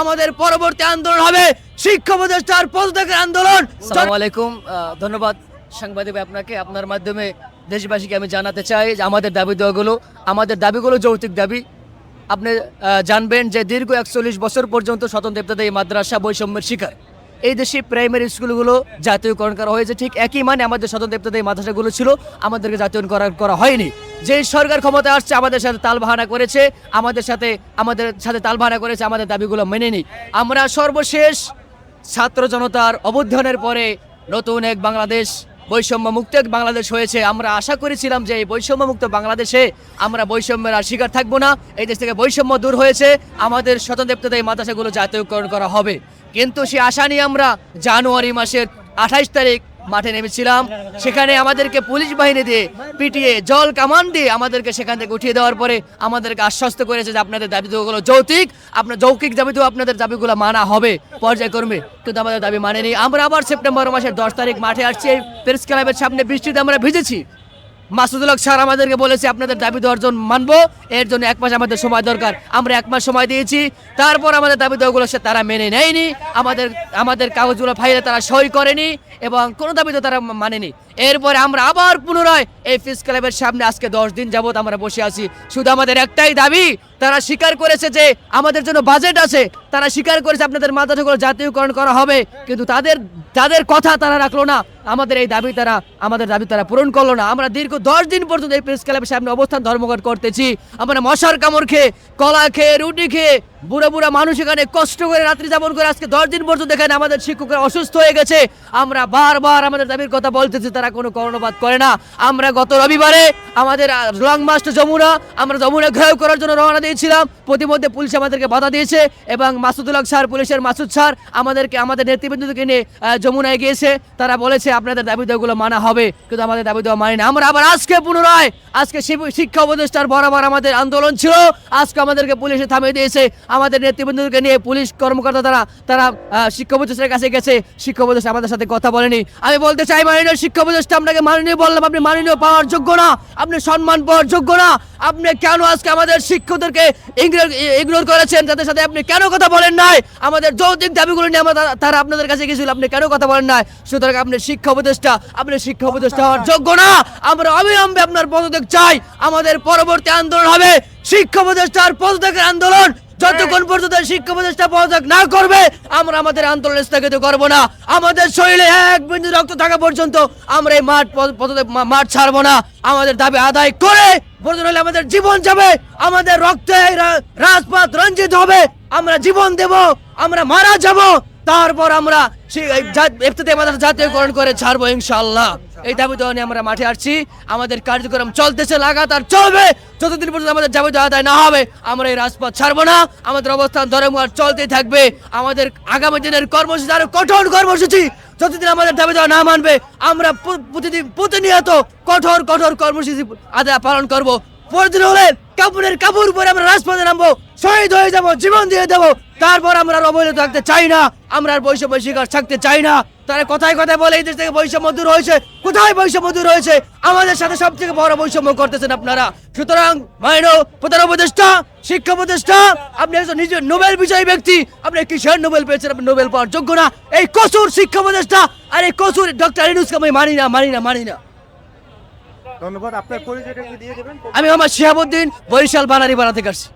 আমাদের পরবর্তী আন্দোলন হবে। শিক্ষা প্রতিষ্ঠার পদত্যাগের আন্দোলন। আলাইকুম। ধন্যবাদ সাংবাদিক আপনাকে। আপনার মাধ্যমে দেশবাসীকে আমি জানাতে চাই যে আমাদের দাবি দেওয়াগুলো আমাদের দাবিগুলো যৌতিক দাবি। আপনি জানবেন যে দীর্ঘ একচল্লিশ বছর পর্যন্ত স্বতন্ত্র এই মাদ্রাসা বৈষম্যের শিকার। এই দেশে প্রাইমারি স্কুলগুলো জাতীয়করণ করা হয়েছে। ঠিক একই মানে আমাদের সদন দেবতাদের মাদ্রাসাগুলো ছিল, আমাদেরকে জাতীয়করণ করা করা হয়নি। যে সরকার ক্ষমতা আসছে, আমাদের সাথে তাল তালবাহানা করেছে, আমাদের সাথে আমাদের সাথে তাল তালবাহানা করেছে, আমাদের দাবিগুলো মেনে নি। আমরা সর্বশেষ ছাত্র জনতার অবধানের পরে নতুন এক বাংলাদেশ বৈষম্য মুক্ত এক বাংলাদেশ হয়েছে। আমরা আশা করেছিলাম যে এই বৈষম্য মুক্ত বাংলাদেশে আমরা বৈষম্যের আর শিকার থাকব না। এই দেশ থেকে বৈষম্য দূর হয়েছে। আমাদের স্বতন্ত্র এই মাদ্রাসাগুলো জাতীয়করণ করা হবে। কিন্তু সে আশা নিয়ে আমরা জানুয়ারি মাসের আঠাইশ তারিখ মাঠে নেমেছিলাম। সেখানে আমাদেরকে পুলিশ বাহিনী দিয়ে পিটিয়ে, জল কামান দিয়ে আমাদেরকে সেখান থেকে উঠিয়ে দেওয়ার পরে আমাদেরকে আশ্বস্ত করেছে যে আপনাদের দাবি দাবিগুলো যৌতিক, আপনার যৌকিক দাবি তো আপনাদের দাবিগুলো মানা হবে পর্যায়ক্রমে। কিন্তু আমাদের দাবি মানেনি। আমরা আবার সেপ্টেম্বর মাসের দশ তারিখ মাঠে আসছি। এই প্রেস ক্লাবের সামনে বৃষ্টিতে আমরা ভিজেছি। মাসুদুল হক স্যার আমাদেরকে বলেছে, আপনাদের দাবি দেওয়ার মানবো, এর জন্য এক মাস আমাদের সময় দরকার। আমরা এক মাস সময় দিয়েছি, তারপর আমাদের দাবি দেওয়াগুলো সে তারা মেনে নেয়নি। আমাদের আমাদের কাগজগুলো ফাইলে তারা সই করেনি এবং কোনো দাবি তো তারা মানেনি। এরপরে আমরা আবার পুনরায় এই ফিস ক্লাবের সামনে আজকে দশ দিন যাবত আমরা বসে আছি। শুধু আমাদের একটাই দাবি, তারা স্বীকার করেছে যে আমাদের জন্য বাজেট আছে। তারা স্বীকার করেছে আপনাদের মাদ্রাসাগুলো জাতীয়করণ করা হবে, কিন্তু তাদের তাদের কথা তারা রাখল না। আমাদের এই দাবি তারা, আমাদের দাবি তারা পূরণ করল না। আমরা দীর্ঘ দশ দিন পর্যন্ত এই প্রেস ক্লাবের সামনে অবস্থান ধর্মঘট করতেছি। আমরা মশার কামড় খেয়ে, কলা খেয়ে, রুটি খেয়ে বুড়া বুড়া মানুষ এখানে কষ্ট করে রাত্রি যাপন করে আজকে দশ দিন পর্যন্ত এখানে আমাদের শিক্ষকরা অসুস্থ হয়ে গেছে। আমরা বারবার আমাদের দাবির কথা বলতেছি, তারা কোনো কর্ণপাত করে না। আমরা গত রবিবারে আমাদের লং মাস্ট যমুনা, আমরা যমুনা ঘেরাও করার জন্য রওনা দিয়েছিলাম। প্রতিমধ্যে পুলিশ আমাদেরকে বাধা দিয়েছে এবং মাসুদুল হক স্যার, পুলিশের মাসুদ স্যার আমাদেরকে, আমাদের নেতৃবৃন্দকে নিয়ে যমুনায় গিয়েছে। তারা বলেছে, আপনাদের দাবি দেওয়াগুলো মানা হবে। কিন্তু আমাদের দাবি দেওয়া মানি না আমরা আবার আজকে পুনরায়, আজকে শিক্ষা উপদেষ্টার বরাবর আমাদের আন্দোলন ছিল। আজকে আমাদেরকে পুলিশে থামিয়ে দিয়েছে। আমাদের নেতৃবৃন্দকে নিয়ে পুলিশ কর্মকর্তা তারা তারা শিক্ষা উপদেষ্টার কাছে গেছে। শিক্ষা উপদেষ্টা আমাদের সাথে কথা বলেনি। আমি বলতে চাই, মাননীয় শিক্ষা উপদেষ্টা আপনাকে মাননীয় বললাম, আপনি মাননীয় পাওয়ার যোগ্য না। আপনি সম্মান পাওয়ার যোগ্য না। আপনি কেন আজকে আমাদের শিক্ষকদেরকে ইগনোর করেছেন? তাদের সাথে আপনি কেন কথা বলেন নাই? আমাদের যৌতিক দাবিগুলো নিয়ে আমরা তারা- তারা আপনাদের কাছে গেছিল, আপনি কেন কথা বলেন নাই? সুতরাং আপনি শিক্ষা উপদেষ্টা আপনি শিক্ষা উপদেষ্টা হওয়ার যোগ্য না। আমরা অবিলম্বে আপনার পদত্যাগ চাই। আমাদের পরবর্তী আন্দোলন হবে শিক্ষা উপদেষ্টার পদত্যাগের আন্দোলন। যতক্ষণ পর্যন্ত শিক্ষা প্রতিষ্ঠা পদত্যাগ না করবে, আমরা আমাদের আন্দোলন স্থগিত করব না। আমাদের শরীরে এক বিন্দু রক্ত থাকা পর্যন্ত আমরা এই মাঠ মাঠ ছাড়বো না। আমাদের দাবি আদায় করে আমাদের জীবন যাবে। আমাদের রক্তে রাজপথ রঞ্জিত হবে। আমরা জীবন দেব, আমরা মারা যাব। তারপর আমরা সেই মাদ্রাসা জাতীয়করণ করে ছাড়বো ইনশাআল্লাহ। এই দাবি দেওয়া আমরা মাঠে আসছি। আমাদের কার্যক্রম চলতেছে, লাগাতার চলবে। যতদিন পর্যন্ত আমাদের দাবি দেওয়া আদায় না হবে, আমরা এই রাজপথ ছাড়বো না। আমাদের অবস্থান ধর্মঘট চলতেই থাকবে। আমাদের আগামী দিনের কর্মসূচি আরও কঠোর কর্মসূচি। যতদিন আমাদের দাবি দেওয়া না মানবে, আমরা প্রতিদিন প্রতিনিয়ত কঠোর কঠোর কর্মসূচি আদায় পালন করব। প্রয়োজন হলে কাপড়ের কাপড় পরে আমরা রাজপথে নামবো, শহীদ হয়ে যাব, জীবন দিয়ে দেবো। তারপর আমরা অবহেলিত থাকতে চাই না, আমরা আর বৈষম্য শিকার থাকতে চাই না। তারা কথায় কথায় বলে, এই দেশ থেকে বৈষম্য দূর হয়েছে। কোথায় বৈষম্য দূর হয়েছে? আমাদের সাথে সব থেকে বড় বৈষম্য করতেছেন আপনারা। সুতরাং, মাইনো, প্রধান উপদেষ্টা, শিক্ষা উপদেষ্টা, আপনি একজন নিজের নোবেল বিজয়ী ব্যক্তি। আপনি কিসের নোবেল পেয়েছেন? আপনি নোবেল পাওয়ার যোগ্য না। এই কসুর শিক্ষা উপদেষ্টা আর এই কসুর ডক্টর ইনুসকে আমি মানি না মানি না মানি না। ধন্যবাদ। আপনার পরিচয়টা দিয়ে দেবেন। আমি আমার শিহাবুদ্দিন বরিশাল বানারি বানাতে আসছি